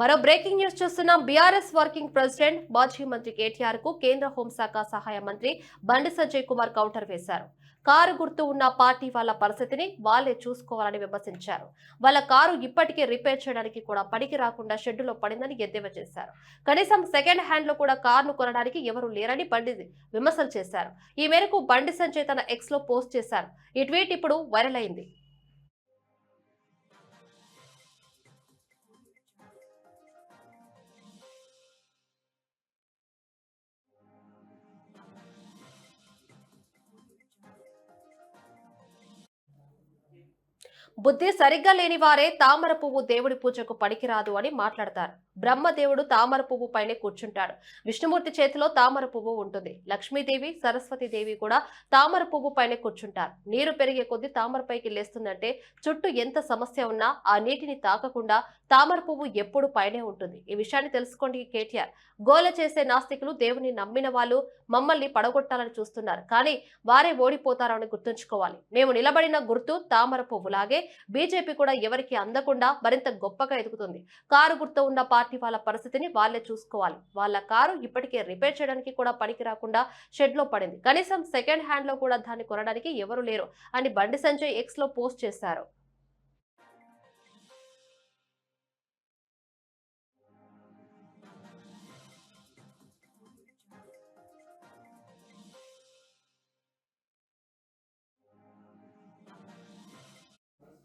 మరో breaking news చూస్తున్నాం. BRS working president మాజీ మంత్రి కేటీఆర్కు కేంద్ర హోంశాఖ సహాయ మంత్రి బండి సంజయ్ కుమార్ కౌంటర్ వేశారు. కారు గుర్తు ఉన్న పార్టీ వాళ్ళ పరిస్థితిని వాళ్ళే చూసుకోవాలని విమర్శించారు. వాళ్ళ కారు ఇప్పటికే రిపేర్ చేయడానికి కూడా పనికి రాకుండా షెడ్డులో పడిందని ఎద్దేవా చేశారు. కనీసం సెకండ్ హ్యాండ్లో కూడా కారును కొనడానికి ఎవరు లేరని బండి విమర్శలు చేశారు. ఈ మేరకు బండి సంజయ్ తన ఎక్స్లో పోస్ట్ చేశారు. ఈ ట్వీట్ ఇప్పుడు వైరల్ అయింది. బుద్ధి సరిగ్గా లేని వారే తామర పువ్వు దేవుడి పూజకు పనికిరాదు అని మాట్లాడతారు. బ్రహ్మదేవుడు తామర పువ్వు పైనే కూర్చుంటాడు. విష్ణుమూర్తి చేతిలో తామర పువ్వు ఉంటుంది. లక్ష్మీదేవి సరస్వతి దేవి కూడా తామర పువ్వు పైనే కూర్చుంటారు. నీరు పెరిగే కొద్దీ తామర పైకి లేస్తుందంటే చుట్టూ ఎంత సమస్య ఉన్నా ఆ నీటిని తాకకుండా తామర పువ్వు ఎప్పుడు పైనే ఉంటుంది. ఈ విషయాన్ని తెలుసుకోండి కేటీఆర్. గోల చేసే నాస్తికులు దేవుని నమ్మిన వాళ్ళు మమ్మల్ని పడగొట్టాలని చూస్తున్నారు. కానీ వారే ఓడిపోతారని గుర్తుంచుకోవాలి. మేము నిలబడిన గుర్తు తామర పువ్వులాగే బీజేపీ కూడా ఎవరికి అందకుండా మరింత గొప్పగా ఎదుగుతుంది. కారు గుర్తు ఉన్న పార్టీ వాళ్ళ పరిస్థితిని వాళ్ళే చూసుకోవాలి. వాళ్ళ కారు ఇప్పటికే రిపేర్ చేయడానికి కూడా పనికి రాకుండా షెడ్లో పడింది. కనీసం సెకండ్ హ్యాండ్లో కూడా దాన్ని కొనడానికి ఎవరు లేరు. అని బండి సంజయ్ ఎక్స్లో పోస్ట్ చేశారు.